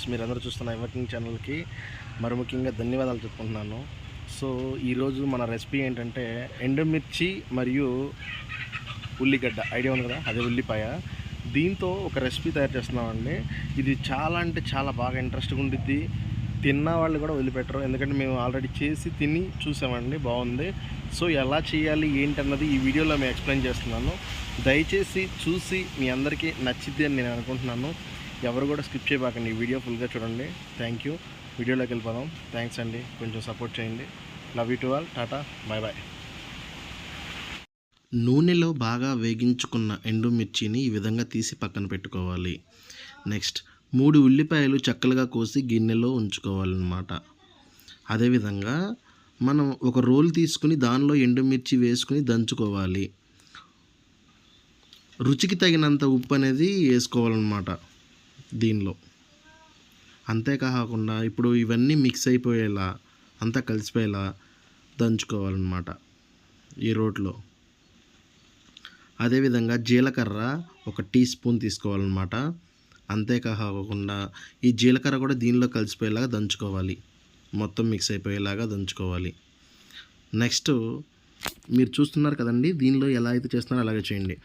Friends మీరందరూ చూస్తున్న ఎవర్కింగ్ ఛానల్కి మరి ముఖ్యంగా ధన్యవాదాలు చెప్పుకుంటున్నాను. సో ఈరోజు మన రెసిపీ ఏంటంటే ఎండుమిర్చి మరియు ఉల్లిగడ్డ. ఐడియా ఉంది కదా? అదే ఉల్లిపాయ. దీంతో ఒక రెసిపీ తయారు చేస్తున్నామండి. ఇది చాలా అంటే చాలా బాగా ఇంట్రెస్ట్గా ఉండిద్ది. తిన్న వాళ్ళు కూడా వదిలిపెట్టరు. ఎందుకంటే మేము ఆల్రెడీ చేసి తిని చూసామండి. బాగుంది. సో ఎలా చేయాలి ఏంటన్నది ఈ వీడియోలో మేము ఎక్స్ప్లెయిన్ చేస్తున్నాను. దయచేసి చూసి మీ అందరికీ నచ్చిద్ది అని నేను అనుకుంటున్నాను. ఎవరు కూడా స్కిప్ చేయబాకండి. ఈ వీడియో ఫుల్గా చూడండి. థ్యాంక్ యూ వీడియోలోకి వెళ్ళిపోదాం. థ్యాంక్స్ అండి. కొంచెం సపోర్ట్ చేయండి. Love you to all tata bye bye నూనెలో బాగా వేగించుకున్న ఎండుమిర్చిని ఈ విధంగా తీసి పక్కన పెట్టుకోవాలి. నెక్స్ట్ మూడు ఉల్లిపాయలు చక్కలుగా కోసి గిన్నెలో ఉంచుకోవాలన్నమాట. అదేవిధంగా మనం ఒక రోల్ తీసుకుని దానిలో ఎండుమిర్చి వేసుకుని దంచుకోవాలి. రుచికి తగినంత ఉప్పు అనేది వేసుకోవాలన్నమాట. దీనిలో. అంతేకాకుండా ఇప్పుడు ఇవన్నీ మిక్స్ అయిపోయేలా అంతా కలిసిపోయేలా దంచుకోవాలన్నమాట ఈ రోట్లో. అదేవిధంగా జీలకర్ర ఒక టీ స్పూన్ తీసుకోవాలన్నమాట. అంతేకాకుండా ఈ జీలకర్ర కూడా దీనిలో కలిసిపోయేలాగా దంచుకోవాలి. మొత్తం మిక్స్ అయిపోయేలాగా దంచుకోవాలి. నెక్స్ట్ మీరు చూస్తున్నారు కదండి దీనిలో ఎలా అయితే చేస్తున్నారో అలాగే చేయండి.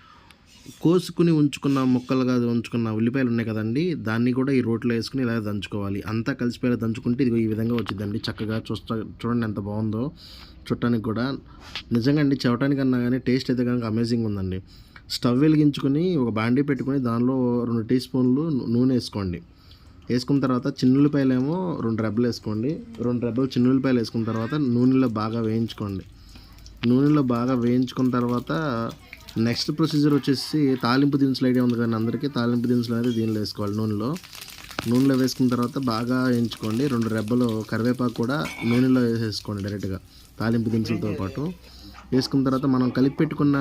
కోసుకుని ఉంచుకున్న ముక్కలుగా ఉంచుకున్న ఉల్లిపాయలు ఉన్నాయి కదండి. దాన్ని కూడా ఈ రోట్లో వేసుకుని ఇలా దంచుకోవాలి. అంతా కలిసిపోయేలా దంచుకుంటే ఇది ఈ విధంగా వచ్చిందండి. చక్కగా చూస్తా చూడండి ఎంత బాగుందో చుట్టానికి కూడా. నిజంగా అండి చెవటానికన్నా కానీ టేస్ట్ అయితే కనుక అమేజింగ్ ఉందండి. స్టవ్ వెలిగించుకొని ఒక బాండీ పెట్టుకుని దానిలో రెండు టీ స్పూన్లు నూనె వేసుకోండి. వేసుకున్న తర్వాత చిన్నుల్లిపాయలు ఏమో రెండు రెబ్బలు వేసుకోండి. రెండు రెబ్బలు చిన్నుల్లిపాయలు వేసుకున్న తర్వాత నూనెలో బాగా వేయించుకోండి. నూనెలో బాగా వేయించుకున్న తర్వాత నెక్స్ట్ ప్రొసీజర్ వచ్చేసి తాలింపు దినుసులు ఐడియా ఉంది కానీ అందరికీ. తాలింపు దినుసులు అనేది దీనిలో వేసుకోవాలి నూనెలో. నూనెలో వేసుకున్న తర్వాత బాగా వేయించుకోండి. రెండు రెబ్బలు కరివేపాకు కూడా నూనెలో వేసేసుకోండి డైరెక్ట్గా తాలింపు దినుసులతో పాటు. వేసుకున్న తర్వాత మనం కలిపి పెట్టుకున్న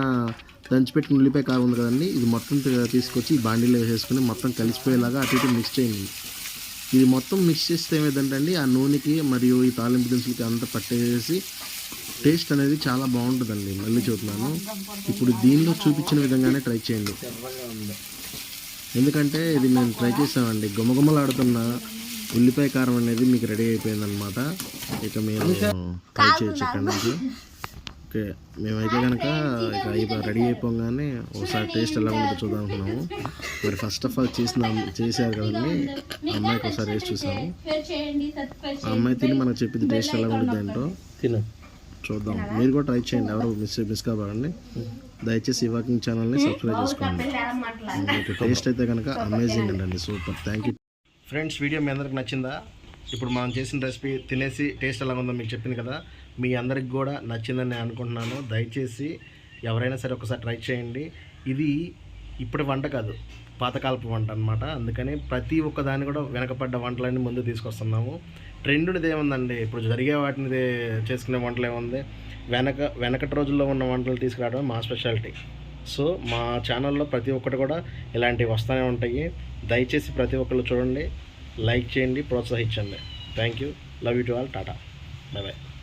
దంచిపెట్టుకున్న ఉల్లిపాయ కారం ఉంది కదండి ఇది మొత్తం తీసుకొచ్చి ఈ బాండీలో వేసేసుకుని మొత్తం కలిసిపోయేలాగా అటు ఇటు మిక్స్ చేయండి. ఇది మొత్తం మిక్స్ చేస్తే ఏమైందంటే అండి ఆ నూనెకి మరియు ఈ తాలింపు దినుసులకి అంతా పట్టేసి టేస్ట్ అనేది చాలా బాగుంటుందండి మళ్ళీ చెబుతున్నాను ఇప్పుడు దీనిలో చూపించిన విధంగానే ట్రై చేయండి. ఎందుకంటే ఇది మేము ట్రై చేసామండి. గుమగుమలాడుతున్న ఉల్లిపాయ కారం అనేది మీకు రెడీ అయిపోయిందనమాట ఇక మీరు ట్రై చేయొచ్చు ఇక్కడ నుంచి. ఓకే మేమైతే కనుక ఇక రెడీ అయిపోగానే ఒకసారి టేస్ట్ ఎలా ఉంటుందో చూద్దాం అనుకున్నాము మరి ఫస్ట్ ఆఫ్ ఆల్ చేసిన చేశారు కదండి. ఆ అమ్మాయికి ఒకసారి వేసి చూసాము. ఆ అమ్మాయి తిని మనకు చెప్పింది టేస్ట్ ఎలా ఉంటుంది ఏంటో. తిను. చూద్దాం. మీరు కూడా ట్రై చేయండి ఎవరు మిస్ మిస్ కాబాకండి దయచేసి ఈ వాకింగ్ ఛానల్ని సబ్స్క్రైబ్ చేసుకోండి. మీకు టేస్ట్ అయితే కనుక అమేజింగ్ అండి super thank you friends video మీ అందరికి నచ్చిందా? ఇప్పుడు మనం చేసిన రెసిపీ తినేసి టేస్ట్ ఎలా ఉందో మీకు చెప్పింది కదా. మీ అందరికి కూడా నచ్చిందని నేను అనుకుంటున్నాను. దయచేసి ఎవరైనా సరే ఒకసారి ట్రై చేయండి. ఇది ఇప్పుడు వంట కాదు పాతకాలపు వంట అనమాట అందుకని ప్రతి ఒక్క దాన్ని కూడా వెనకపడ్డ వంటలన్నీ ముందు తీసుకొస్తున్నాము. ట్రెండ్ది ఏముందండి? ఇప్పుడు జరిగే వాటిని చేసుకునే వంటలు ఏముంది? వెనక వెనకటి రోజుల్లో ఉన్న వంటలు తీసుకురావడం మా స్పెషాలిటీ. సో మా ఛానల్లో ప్రతి ఒక్కటి కూడా ఇలాంటివి వస్తూనే ఉంటాయి. దయచేసి ప్రతి ఒక్కళ్ళు చూడండి లైక్ చేయండి ప్రోత్సహించండి. Thank you. Love you to all. Tata. Bye bye.